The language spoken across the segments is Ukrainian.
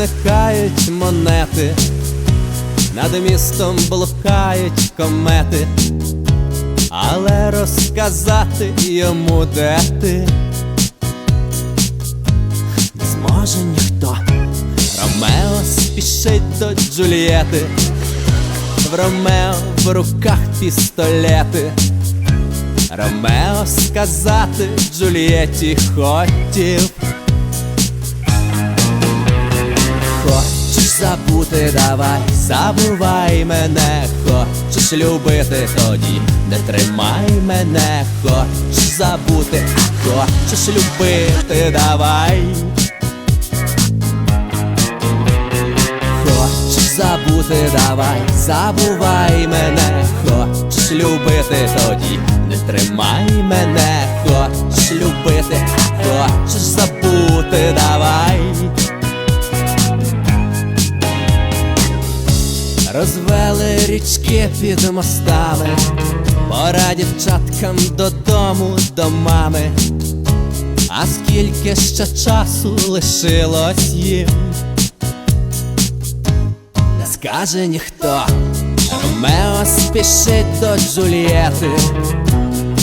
зникають монети, над містом блукають комети, але розказати йому де ти не зможе ніхто. Ромео спішить до Джульєти, в Ромео в руках пістолети. Ромео сказати Джульєті хотів. Забути, давай, забувай мене, хочеш любити, тоді? Не тримай мене, хочеш забути, хочеш любити, давай. Хочеш забути, давай, забувай мене, хочеш любити, тоді? Не тримай мене, Розвели річки під мостами, пора дівчаткам додому до мами. А скільки ще часу лишилось їм? Не скаже ніхто, Ромео спішить до Джульєти,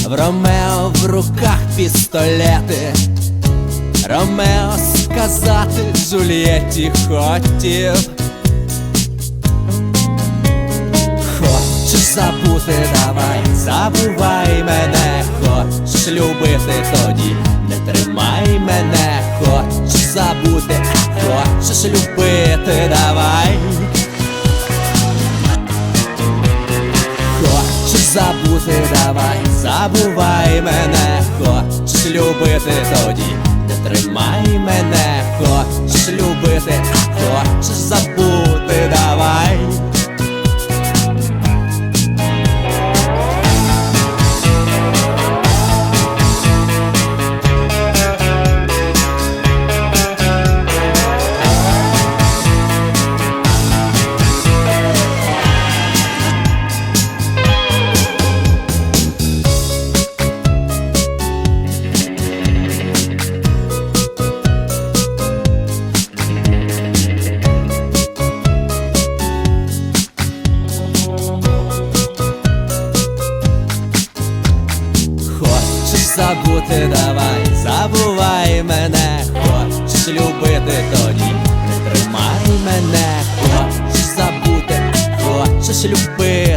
в Ромео в руках пістолети. Ромео сказати Джульєті хотів. Забути, давай, забувай мене, хочеш любити, тоді. Не тримай мене, хочеш забути, хочеш любити, давай. Хочеш забути, давай, забувай мене, хочеш любити, тоді. Не тримай мене, хочеш любити, хочеш забути, давай, забувай мене, хочеш любити тоді, не тримай мене, хочеш забути, хочеш любити.